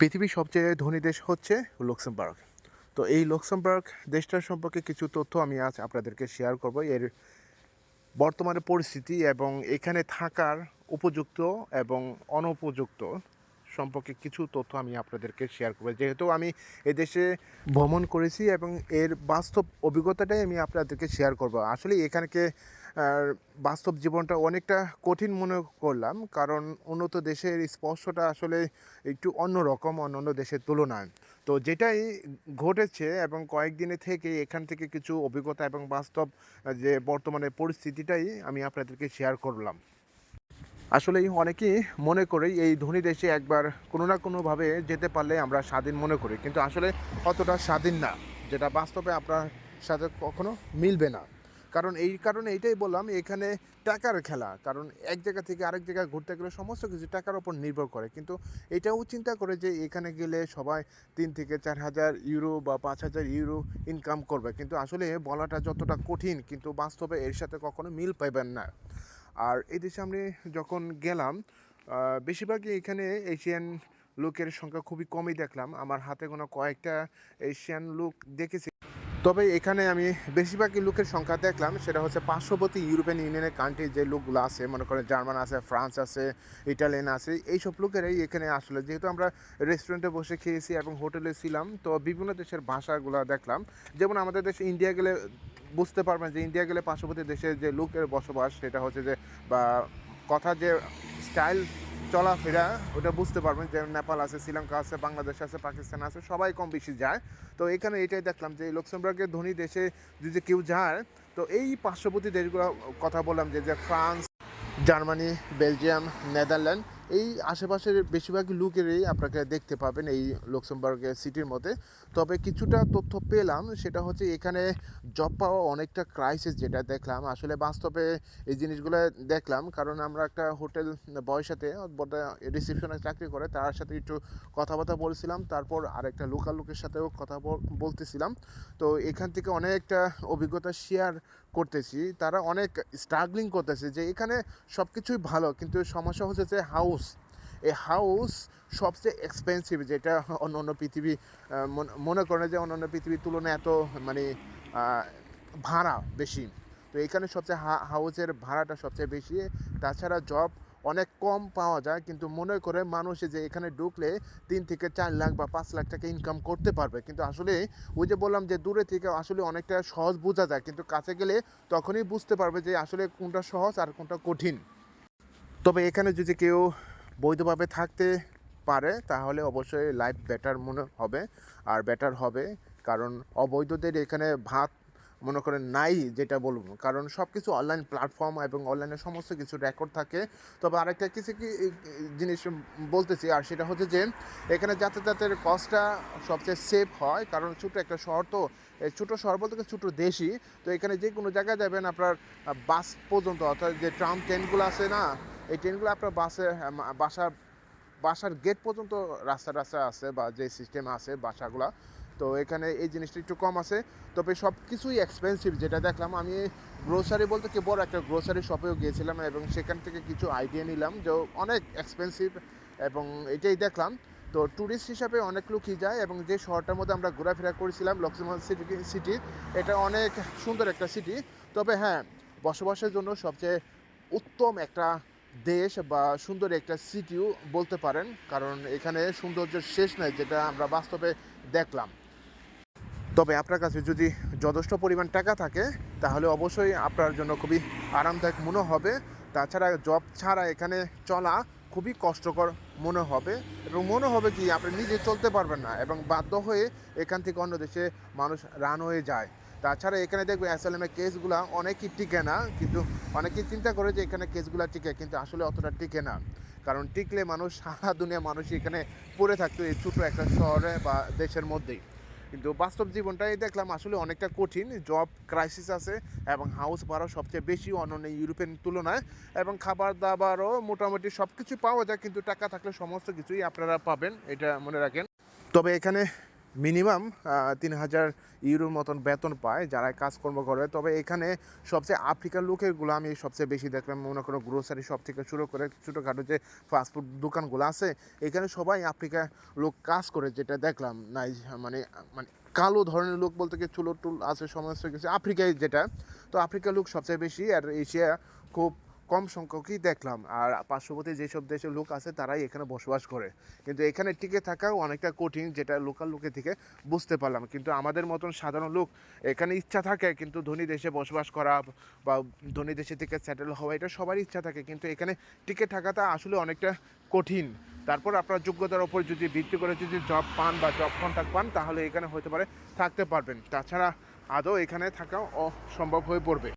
পৃথিবীর সবচেয়ে ধনী দেশ হচ্ছে লুক্সেমবার্গ। তো এই লুক্সেমবার্গ দেশটার সম্পর্কে কিছু তথ্য আমি আজ আপনাদেরকে শেয়ার করব। এর বর্তমানে পরিস্থিতি এবং এখানে থাকার উপযুক্ত এবং অনুপযুক্ত সম্পর্কে কিছু তথ্য আমি আপনাদেরকে শেয়ার করব। যেহেতু আমি এদেশে ভ্রমণ করেছি এবং এর বাস্তব অভিজ্ঞতাটাই আমি আপনাদেরকে শেয়ার করব। আসলে এখানকে বাস্তব জীবনটা অনেকটা কঠিন মনে করলাম, কারণ উন্নত দেশের স্পর্শটা আসলে একটু অন্যরকম অন্য অন্য দেশের তুলনায়। তো যেটাই ঘটেছে এবং কয়েকদিনে থেকে এখান থেকে কিছু অভিজ্ঞতা এবং বাস্তব যে বর্তমানে পরিস্থিতিটাই আমি আপনাদেরকে শেয়ার করলাম। আসলেই অনেকেই মনে করে এই ধনী দেশে একবার কোনো না কোনোভাবে যেতে পারলে আমরা স্বাধীন মনে করি। কিন্তু আসলে অতটা স্বাধীন না, যেটা বাস্তবে আপনার সাথে কখনো মিলবে না। কারণ এই কারণে এইটাই বললাম, এখানে টাকার খেলা। কারণ এক জায়গা থেকে আরেক জায়গায় ঘুরতে গেলে সমস্ত কিছু টাকার ওপর নির্ভর করে। কিন্তু এটাও চিন্তা করে যে এখানে গেলে সবাই তিন থেকে চার হাজার ইউরো বা পাঁচ হাজার ইউরো ইনকাম করবে। কিন্তু আসলে বলাটা যতটা কঠিন, কিন্তু বাস্তবে এর সাথে কখনো মিল পাইবেন না। আর এই দেশে আমি যখন গেলাম বেশিরভাগই এখানে এশিয়ান লোকের সংখ্যা খুবই কমই দেখলাম। আমার হাতে কোনো কয়েকটা এশিয়ান লোক দেখেছি। তবে এখানে আমি বেশিরভাগই লোকের সংখ্যা দেখলাম, সেটা হচ্ছে পার্শ্ববর্তী ইউরোপিয়ান ইউনিয়নের কান্ট্রি যে লোকগুলো আছে, মনে করেন জার্মান আছে, ফ্রান্স আছে, ইটালিয়ান আছে, এইসব লোকেরাই এখানে আসলে। যেহেতু আমরা রেস্টুরেন্টে বসে খেয়েছি এবং হোটেলে ছিলাম, তো বিভিন্ন দেশের ভাষাগুলো দেখলাম। যেমন আমাদের দেশে ইন্ডিয়া গেলে বুঝতে পারবেন যে ইন্ডিয়া গেলে পার্শ্ববর্তী দেশে যে লোকের বসবাস, সেটা হচ্ছে যে, বা কথা যে স্টাইল চলাফেরা, ওটা বুঝতে পারবেন যে নেপাল আছে, শ্রীলঙ্কা আছে, বাংলাদেশ আছে, পাকিস্তান আছে, সবাই কম বেশি যায়। তো এখানে এটাই দেখলাম যে লক্সেমবার্গের ধনী দেশে যদি কেউ যায়, তো এই পার্শ্ববর্তী দেশগুলো কথা বললাম যে যে ফ্রান্স, জার্মানি, বেলজিয়াম, নেদারল্যান্ড এই আশেপাশের বেশিরভাগ লোকেরই আপনাকে দেখতে পাবেন এই লক্সেমবার্গের সিটির মধ্যে। তবে কিছুটা তথ্য পেলাম, সেটা হচ্ছে এখানে জব পাওয়া অনেকটা ক্রাইসিস যেটা দেখলাম। আসলে বাস্তবে এই জিনিসগুলো দেখলাম, কারণ আমরা একটা হোটেল বয়ের সাথে রিসেপশনে চাকরি করে, তার সাথে একটু কথাবার্তা বলছিলাম, তারপর আরেকটা লোকাল লোকের সাথেও কথা বলতেছিলাম। তো এখান থেকে অনেকটা অভিজ্ঞতা শেয়ার করতেছি। তারা অনেক স্ট্রাগলিং করতেছে যে এখানে সব কিছুই ভালো, কিন্তু সমস্যা হচ্ছে যে হাউস এই হাউস সবচেয়ে এক্সপেন্সিভ যেটা অন্য অন্য পৃথিবী মনে- করেন যে অন্য অন্য পৃথিবীর তুলনায় এত মানে ভাড়া বেশি। তো এখানে সবচেয়ে হাউসের ভাড়াটা সবচেয়ে বেশি। তাছাড়া জব অনেক কম পাওয়া যায়, কিন্তু মনে করে মানুষ যে এখানে ঢুকলে তিন থেকে চার লাখ বা পাঁচ লাখ টাকা ইনকাম করতে পারবে। কিন্তু আসলে ওই যে বললাম যে দূরে থেকে আসলে অনেকটা সহজ বোঝা যায়, কিন্তু কাছে গেলে তখনই বুঝতে পারবে যে আসলে কোনটা সহজ আর কোনটা কঠিন। তবে এখানে যদি কেউ বৈধভাবে থাকতে পারে, তাহলে অবশ্যই লাইফ বেটার মনে হবে, আর বেটার হবে কারণ অবৈধদের এখানে ভাত মনে করেন নাই যেটা বলব। কারণ সব কিছু অনলাইন প্ল্যাটফর্ম এবং অনলাইনে সমস্ত কিছু রেকর্ড থাকে। তবে আরেকটা কিছু কি জিনিস বলতেছি, আর সেটা হচ্ছে যে এখানে যাতায়াতের কস্টটা সবচেয়ে সেফ হয়। কারণ ছোটো একটা শহর তো ছোটো শহর বলতে ছোটো দেশই। তো এখানে যে কোনো জায়গায় যাবেন আপনার বাস পর্যন্ত, অর্থাৎ যে ট্রাম ট্রেনগুলো আছে না এই ট্রেনগুলো আপনার বাসে বাসার বাসার গেট পর্যন্ত রাস্তা রাস্তা আছে বা যে সিস্টেম আছে বাসাগুলা। তো এখানে এই জিনিসটা একটু কম আছে। তবে সব কিছুই এক্সপেন্সিভ যেটা দেখলাম, আমি গ্রোসারি বলতে কি বড় একটা গ্রোসারি শপেও গিয়েছিলাম এবং সেখান থেকে কিছু আইডিয়া নিলাম যে অনেক এক্সপেন্সিভ এবং এটাই দেখলাম। তো ট্যুরিস্ট হিসাবে অনেক লোকই যায় এবং যে শহরটার মধ্যে আমরা ঘোরাফেরা করেছিলাম লক্ষ্মীমহল সিটি সিটি এটা অনেক সুন্দর একটা সিটি তবে হ্যাঁ বসবাসের জন্য সবচেয়ে উত্তম একটা দেশ বা সুন্দর একটা সিটিও বলতে পারেন, কারণ এখানে সৌন্দর্যের শেষ নাই যেটা আমরা বাস্তবে দেখলাম। তবে আপনার কাছে যদি যথেষ্ট পরিমাণ টাকা থাকে, তাহলে অবশ্যই আপনার জন্য খুবই আরামদায়ক মনে হবে। তাছাড়া জব ছাড়া এখানে চলা খুবই কষ্টকর মনে হবে এবং মনে হবে কি, আপনি নিজে চলতে পারবেন না এবং বাধ্য হয়ে এখান থেকে অন্য দেশে মানুষ রান হয়ে যায়। তাছাড়া এখানে দেখবে অ্যাসালামের কেসগুলো অনেকই টিকে না, কিন্তু অনেকেই চিন্তা করে যে এখানে কেসগুলো টিকে, কিন্তু আসলে অতটা টিকে না। কারণ টিকলে মানুষ, সারা দুনিয়া মানুষ এখানে পড়ে থাকতো এই ছোটো একটা শহরে বা দেশের মধ্যেই। কিন্তু বাস্তব জীবনটাই দেখলাম আসলে অনেকটা কঠিন। জব ক্রাইসিস আছে এবং হাউস ভাড়া সবচেয়ে বেশি অন্যান্য ইউরোপিয়ান তুলনায় এবং খাবার দাবারও মোটামুটি সব কিছু পাওয়া যায়, কিন্তু টাকা থাকলে সমস্ত কিছুই আপনারা পাবেন, এটা মনে রাখেন। তবে এখানে মিনিমাম তিন হাজার ইউরোর মতন বেতন পায় যারা কাজকর্ম করে। তবে এখানে সবচেয়ে আফ্রিকার লোকেরগুলো আমি সবচেয়ে বেশি দেখলাম, মনে করো গ্রোসারি শপ থেকে শুরু করে ছোটোখাটো যে ফাস্টফুড দোকানগুলো আছে, এখানে সবাই আফ্রিকা লোক কাজ করে যেটা দেখলাম। নাই মানে মানে কালো ধরনের লোক বলতে কি চুলো টুল আছে, সমস্ত কিছু আফ্রিকায় যেটা। তো আফ্রিকার লোক সবচেয়ে বেশি, আর এশিয়া খুব কম সংখ্যকই দেখলাম। আর পার্শ্ববর্তী যেসব দেশের লোক আছে, তারাই এখানে বসবাস করে। কিন্তু এখানে টিকে থাকাও অনেকটা কঠিন, যেটা লোকাল লোকের থেকে বুঝতে পারলাম। কিন্তু আমাদের মতন সাধারণ লোক, এখানে ইচ্ছা থাকে কিন্তু ধনী দেশে বসবাস করা বা ধনী দেশে থেকে সেটেল হওয়া, এটা সবারই ইচ্ছা থাকে। কিন্তু এখানে টিকে থাকাটা আসলে অনেকটা কঠিন। তারপর আপনার যোগ্যতার ওপর যদি ভিত্তি করে যদি জব পান বা জব কন্ট্যাক্ট পান, তাহলে এখানে হতে পারে, থাকতে পারবেন। তাছাড়া আদৌ এখানে থাকা অসম্ভব হয়ে পড়বে।